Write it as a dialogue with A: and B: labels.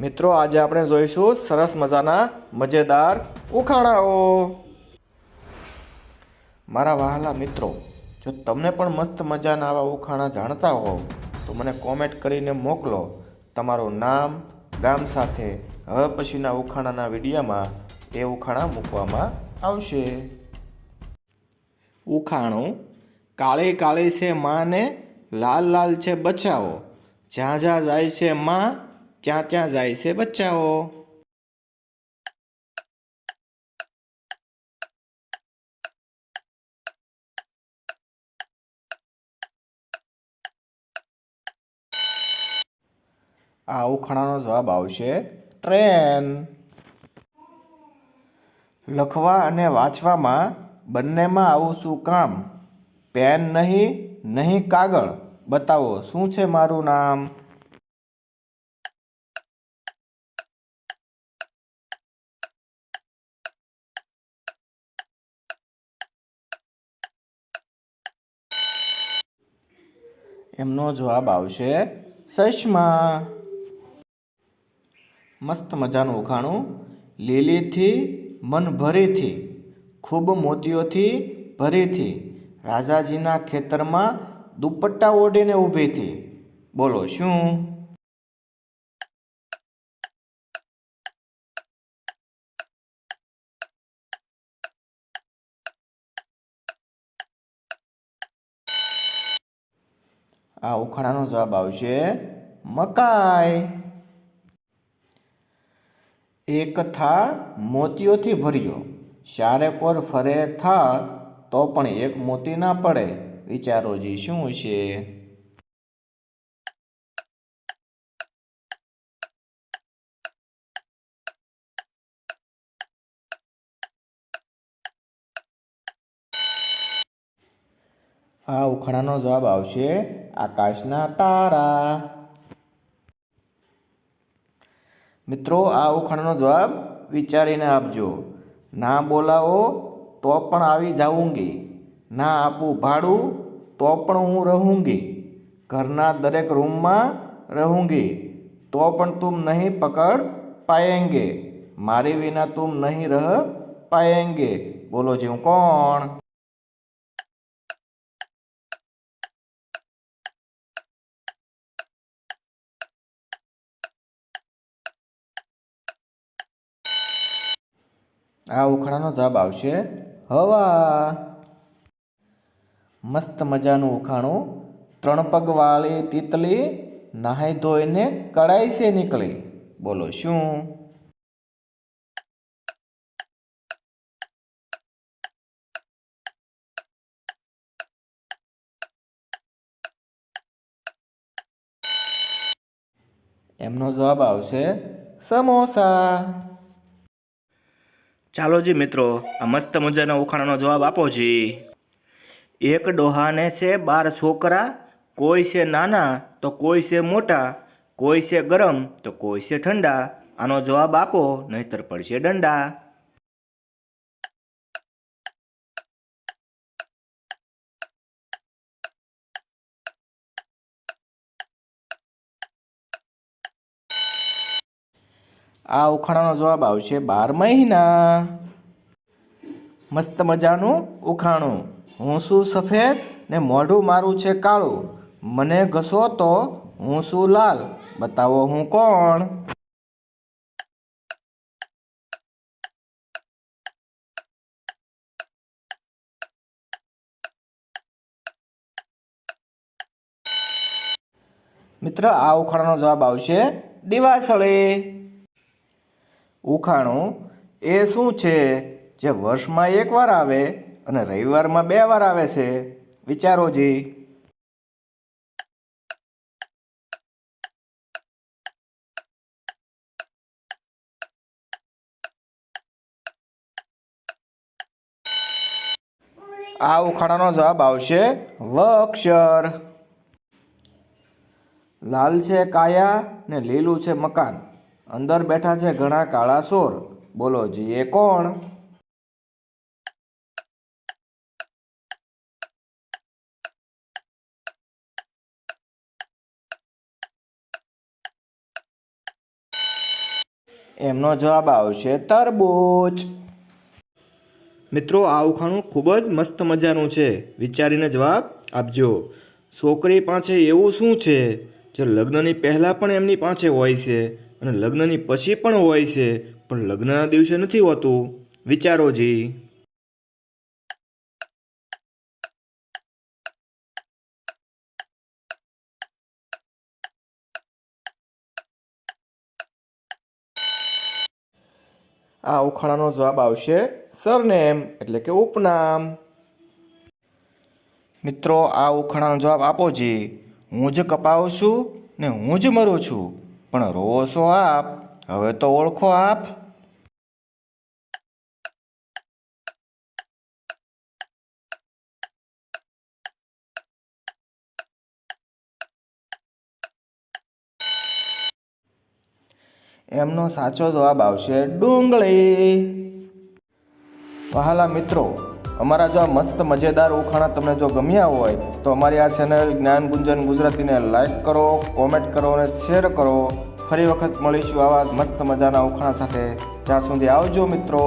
A: મિત્રો, આજે આપણે જોઈશું સરસ મજાના મજેદાર ઉખાણાઓ. મારા વહાલા મિત્રો, જો તમને પણ મસ્ત મજાના આવા ઉખાણા જાણતા હોવ તો મને કોમેન્ટ કરીને મોકલો તમારું નામ, ગામ સાથે, હવે પછીના ઉખાણાના વિડીયોમાં એ ઉખાણા મૂકવામાં આવશે. ઉખાણું કાળી કાળી છે માં ને લાલ લાલ છે બચાવો, જ્યાં જ્યાં જાય છે માં ત્યાં ક્યાં જાય છે બચ્ચાઓ. આ ઉખાણાનો જવાબ આવશે ટ્રેન. લખવા અને વાંચવામાં બંનેમાં આવું શું કામ? પેન નહીં નહીં કાગળ? બતાવો, શું છે મારું નામ? એમનો જવાબ આવશે ચશ્મા મસ્ત મજાનું ઉખાણું. લીલીથી મન ભરીથી, ખૂબ મોતીઓથી ભરીથી, રાજાજીના ખેતરમાં દુપટ્ટા ઓઢીને ઊભીથી બોલો, શું? આ ઉખાણાનો જવાબ આવશે મકાઈ. એક થાળ મોતીઓથી ભર્યો. સારે કોર ફરે થાળ, તો પણ એક મોતી ના પડે. વિચારો જી, શું છે? આ ઉખાણાનો જવાબ આવશે આકાશના તારા. મિત્રો, આ ઉખાણનો જવાબ વિચારીને આપજો. ના બોલાવો, તો પણ આવી જાઉંગી. ના આપું ભાડું, તો પણ હું રહુંગી. ઘરના દરેક રૂમમાં રહુંગી. તો પણ તું નહીં પકડ પાએંગે મારી વિના તું નહીં રહ પાએંગે બોલો, જેવું કોણ? આ ઉખાણાનો જવાબ આવશે હવા. મસ્ત મજાનું ઉખાણું. ત્રણ પગવાળી તિતલી નાહી ધોઈને કડાઈ સે નીકળી. બોલો શું? એમનો જવાબ આવશે સમોસા. ચાલો જી મિત્રો, આ મસ્ત મજાના ઉખાણાનો જવાબ આપો જી. એક ડોહાને છે બાર છોકરા, કોઈ છે નાના, તો કોઈ છે મોટા, કોઈ છે ગરમ, તો કોઈ છે ઠંડા. આનો જવાબ આપો, નહીતર પડશે દંડા આ ઉખાણાનો જવાબ આવશે બાર મહિના. મસ્ત મજાનું ઉખાણું. હું શું સફેદ ને મોઢું મારું છે કાળું? મને ઘસો તો હું શું લાલ? બતાવો હું કોણ? મિત્ર, આ ઉખાણાનો જવાબ આવશે દિવાસળી. ઉખાણું એ શું છે? જે વર્ષમાં એક વાર આવે અને રવિવારમાં બે વાર આવે છે. વિચારો જી. આ ઉખાણાનો જવાબ આવશે વ અક્ષર લાલ છે કાયા ને લીલું છે મકાન. અંદર બેઠા છે ઘણા કાળા સોર. બોલો જી એ કોણ? એમનો જવાબ આવશે તરબૂચ. મિત્રો, આ ઉખાણું ખૂબ જ મસ્ત મજાનું છે. વિચારીને જવાબ આપજો. છોકરી પાસે એવું શું છે, જે લગ્નની પહેલાં પણ એમની પાસે હોય છે? અને લગ્નની પછી પણ હોય છે, પણ લગ્નના દિવસે નથી હોતું. વિચારો જી. આ ઉખાણાનો જવાબ આવશે સરનેમ, એટલે કે ઉપનામ. મિત્રો, આ ઉખાણાનો જવાબ આપો જી. હું જ કપાવું છું ને હું જ મરું છું. પણ રોવો છો આપ, હવે તો ઓળખો આપ. એમનો સાચો જવાબ આવશે ડુંગળી. વહાલા મિત્રો અમારા જો મસ્ત મજેદાર ઉખાણા તમને જો ગમ્યા હોય, તો અમારી આ ચેનલ જ્ઞાન ગુંજન ગુજરાતીને લાઈક કરો કોમેન્ટ કરો અને શેર કરો. ફરી વખત મળીશું આવા મસ્ત મજાના ઉખાણા સાથે. ત્યાં સુધી આવજો મિત્રો.